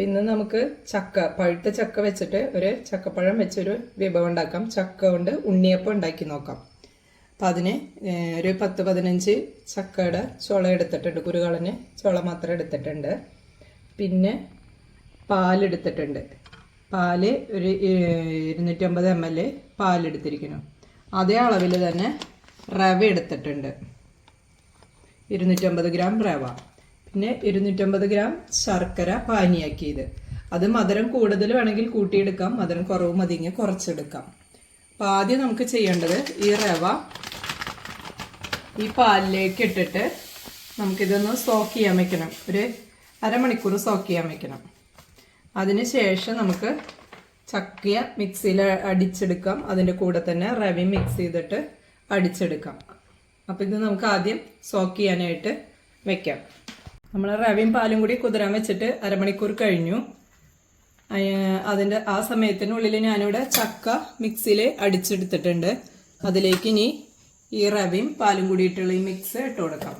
അപ്പം ഇന്ന് നമുക്ക് ചക്ക പഴുത്ത ചക്ക വെച്ചിട്ട് ഒരു ചക്കപ്പഴം വെച്ചൊരു വിഭവം ഉണ്ടാക്കാം. ചക്ക കൊണ്ട് ഉണ്ണിയപ്പം ഉണ്ടാക്കി നോക്കാം. അപ്പം അതിന് ഒരു പത്ത് പതിനഞ്ച് ചക്കയുടെ ചുള എടുത്തിട്ടുണ്ട്. കുരുകളന് ചുള മാത്രം എടുത്തിട്ടുണ്ട്. പിന്നെ പാലെടുത്തിട്ടുണ്ട് പാൽ ഒരു ഇരുന്നൂറ്റമ്പത് എം എൽ പാലെടുത്തിരിക്കുന്നു അതേ അളവിൽ തന്നെ റവ എടുത്തിട്ടുണ്ട്. ഇരുന്നൂറ്റമ്പത് ഗ്രാം റവ. പിന്നെ ഇരുന്നൂറ്റമ്പത് ഗ്രാം ശർക്കര പാനിയാക്കിയത്. അത് മധുരം കൂടുതൽ വേണമെങ്കിൽ കൂട്ടിയെടുക്കാം. മധുരം കുറവ് മതിങ്ങി കുറച്ചെടുക്കാം. അപ്പം ആദ്യം നമുക്ക് ചെയ്യേണ്ടത് ഈ റവ ഈ പാലിലേക്ക് ഇട്ടിട്ട് നമുക്കിതൊന്ന് സോക്ക് ചെയ്യാൻ വെക്കണം. ഒരു അരമണിക്കൂർ സോക്ക് ചെയ്യാൻ വെക്കണം. അതിനുശേഷം നമുക്ക് ചക്കിയ മിക്സിയിൽ അടിച്ചെടുക്കാം. അതിന്റെ കൂടെ തന്നെ റവയും മിക്സ് ചെയ്തിട്ട് അടിച്ചെടുക്കാം. അപ്പോൾ ഇത് നമുക്ക് ആദ്യം സോക്ക് ചെയ്യാനായിട്ട് വെക്കാം. നമ്മൾ റവയും പാലും കൂടി കുതിരാൻ വെച്ചിട്ട് അരമണിക്കൂർ കഴിഞ്ഞു. അതിന്റെ ആ സമയത്തിനുള്ളിൽ ഞാനിവിടെ ചക്ക മിക്സിയിൽ അടിച്ചെടുത്തിട്ടുണ്ട്. അതിലേക്ക് ഇനി ഈ റവയും പാലും കൂടിയിട്ടുള്ള ഈ മിക്സ് ഇട്ട് കൊടുക്കാം.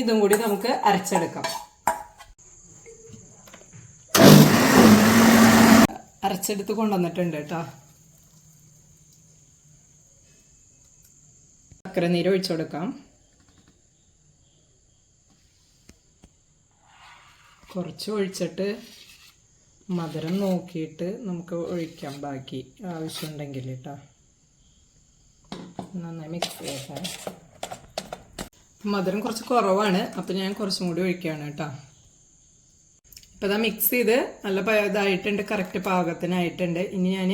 ഇതും കൂടി നമുക്ക് അരച്ചെടുക്കാം. അരച്ചെടുത്ത് കൊണ്ടുവന്നിട്ടുണ്ട് കേട്ടോ. ചക്കര നീര് ഒഴിച്ചു കൊടുക്കാം. കുറച്ച് ഒഴിച്ചിട്ട് മധുരം നോക്കിയിട്ട് നമുക്ക് ഒഴിക്കാം ബാക്കി ആവശ്യമുണ്ടെങ്കിൽ കേട്ടോ. നന്നായി മിക്സ് ചെയ്യട്ടെ മധുരം കുറച്ച് കുറവാണ് അപ്പം ഞാൻ കുറച്ചും കൂടി ഒഴിക്കുകയാണ് കേട്ടോ. ഇപ്പം ഇതാ മിക്സ് ചെയ്ത് നല്ല ഇതായിട്ടുണ്ട് കറക്റ്റ് പാകത്തിനായിട്ടുണ്ട്. ഇനി ഞാൻ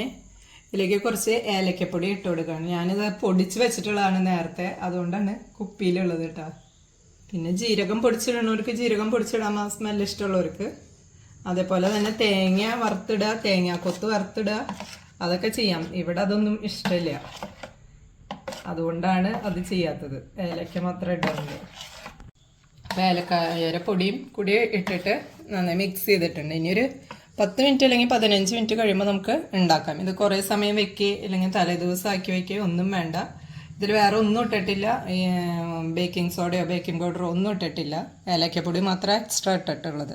ഇതിലേക്ക് കുറച്ച് ഏലക്കപ്പൊടി ഇട്ട് കൊടുക്കുകയാണ് ഞാനിത് പൊടിച്ച് വെച്ചിട്ടുള്ളതാണ് നേരത്തെ. അതുകൊണ്ടാണ് കുപ്പിയിലുള്ളത് കേട്ടോ. പിന്നെ ജീരകം പൊടിച്ചിടണവർക്ക് ജീരകം പൊടിച്ചിടാൻ ആ സ്മെല്ല് ഇഷ്ടമുള്ളവർക്ക്. അതേപോലെ തന്നെ തേങ്ങ വറുത്തിടുക തേങ്ങാക്കൊത്ത് വറുത്തിടുക അതൊക്കെ ചെയ്യാം. ഇവിടെ അതൊന്നും ഇഷ്ടമില്ല. അതുകൊണ്ടാണ് അത് ചെയ്യാത്തത്. ഏലക്ക മാത്രം ഇടുന്നത് ഏലക്കായ പൊടിയും കൂടി ഇട്ടിട്ട് നന്നായി മിക്സ് ചെയ്തിട്ടുണ്ട്. ഇനി ഒരു പത്ത് മിനിറ്റ് അല്ലെങ്കിൽ പതിനഞ്ച് മിനിറ്റ് കഴിയുമ്പോൾ നമുക്ക് ഉണ്ടാക്കാം. ഇത് കുറേ സമയം വെക്കുക അല്ലെങ്കിൽ തലേ ദിവസം ആക്കി വെക്കുക ഒന്നും വേണ്ട. ഇതിൽ വേറെ ഒന്നും ഇട്ടിട്ടില്ല. ബേക്കിംഗ് സോഡയോ ബേക്കിംഗ് പൗഡറോ ഒന്നും ഇട്ടിട്ടില്ല. ഏലക്കപ്പൊടി മാത്രമേ എക്സ്ട്രാ ഇട്ടിട്ടുള്ളത്.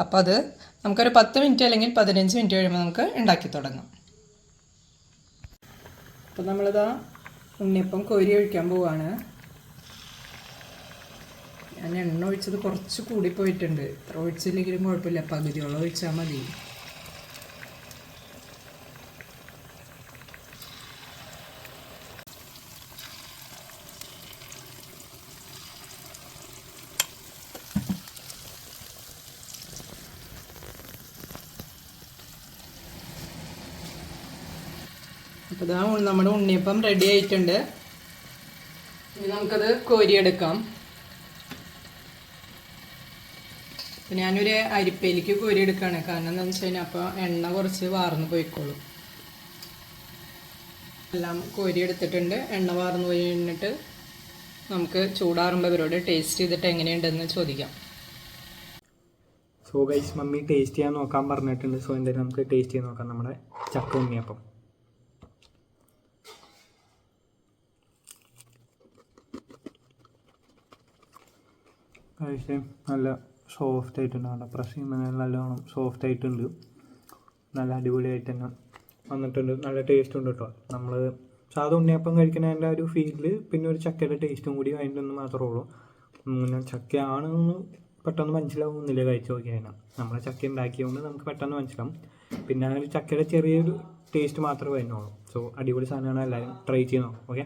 അപ്പോൾ അത് നമുക്കൊരു പത്ത് മിനിറ്റ് അല്ലെങ്കിൽ പതിനഞ്ച് മിനിറ്റ് കഴിയുമ്പോൾ നമുക്ക് ഉണ്ടാക്കി തുടങ്ങാം. അപ്പോൾ നമ്മളിതാ ഉണ്ണിയപ്പം കോരി ഒഴിക്കാൻ പോവാണ്. ഞാൻ എണ്ണ ഒഴിച്ചത് കുറച്ച് കൂടി പോയിട്ടുണ്ട് ഇത്ര ഒഴിച്ചില്ലെങ്കിലും കുഴപ്പമില്ല. പകുതിയോളം ഒഴിച്ചാൽ മതി. അപ്പോൾ നമ്മുടെ ഉണ്ണിയപ്പം റെഡി ആയിട്ടുണ്ട്. ഇനി നമുക്കത് കോരിയെടുക്കാം. അപ്പോൾ ഞാനൊരു അരിപ്പയിലേക്ക് കോരിയെടുക്കുകയാണ് കാരണം എന്താണെന്ന് വെച്ച് കഴിഞ്ഞാൽ അപ്പോൾ എണ്ണ കുറച്ച് വാർന്നു പോയിക്കോളും. എല്ലാം കോരിയെടുത്തിട്ടുണ്ട് എണ്ണ വാർന്നു പോയി കഴിഞ്ഞിട്ട് നമുക്ക് ചൂടാറുമ്പോൾ ഇവരോട് ടേസ്റ്റ് ചെയ്തിട്ട് എങ്ങനെയുണ്ടെന്ന് ചോദിക്കാം. സോ ഗൈസ് മമ്മി ടേസ്റ്റ് ചെയ്യാൻ നോക്കാൻ പറഞ്ഞിട്ടുണ്ട്. സോ എന്തായാലും നമുക്ക് ടേസ്റ്റ് ചെയ്ത് നോക്കാം നമ്മുടെ ചക്ക ഉണ്ണിയപ്പം കഴിച്ച് നല്ല സോഫ്റ്റ് ആയിട്ടുണ്ട് അവിടെ പ്രസ് ചെയ്യുമ്പോൾ നല്ലോണം സോഫ്റ്റ് ആയിട്ടുണ്ട് നല്ല അടിപൊളിയായിട്ട് തന്നെ വന്നിട്ടുണ്ട്. നല്ല ടേസ്റ്റ് ഉണ്ട് കേട്ടോ നമ്മൾ സാധാ ഉണ്ണിയപ്പം കഴിക്കുന്നതിന്റെ ഒരു ഫീലിൽ പിന്നെ ഒരു ചക്കയുടെ ടേസ്റ്റും കൂടി അതിന്റെ ഒന്ന് മാത്രമേ ഉള്ളൂ. ഞാൻ ചക്കയാണെന്ന് പെട്ടെന്ന് മനസ്സിലാവുന്നില്ല കഴിച്ച് നോക്കിയാൽ നമ്മൾ ചക്ക ഉണ്ടാക്കിയതുകൊണ്ട് നമുക്ക് പെട്ടെന്ന് മനസ്സിലാവും. പിന്നെ ചക്കയുടെ ചെറിയൊരു ടേസ്റ്റ് മാത്രമേ വരുന്നുള്ളൂ. സോ അടിപൊളി സാധനമാണ്. എല്ലാവരും ട്രൈ ചെയ്യുന്നു ഓക്കെ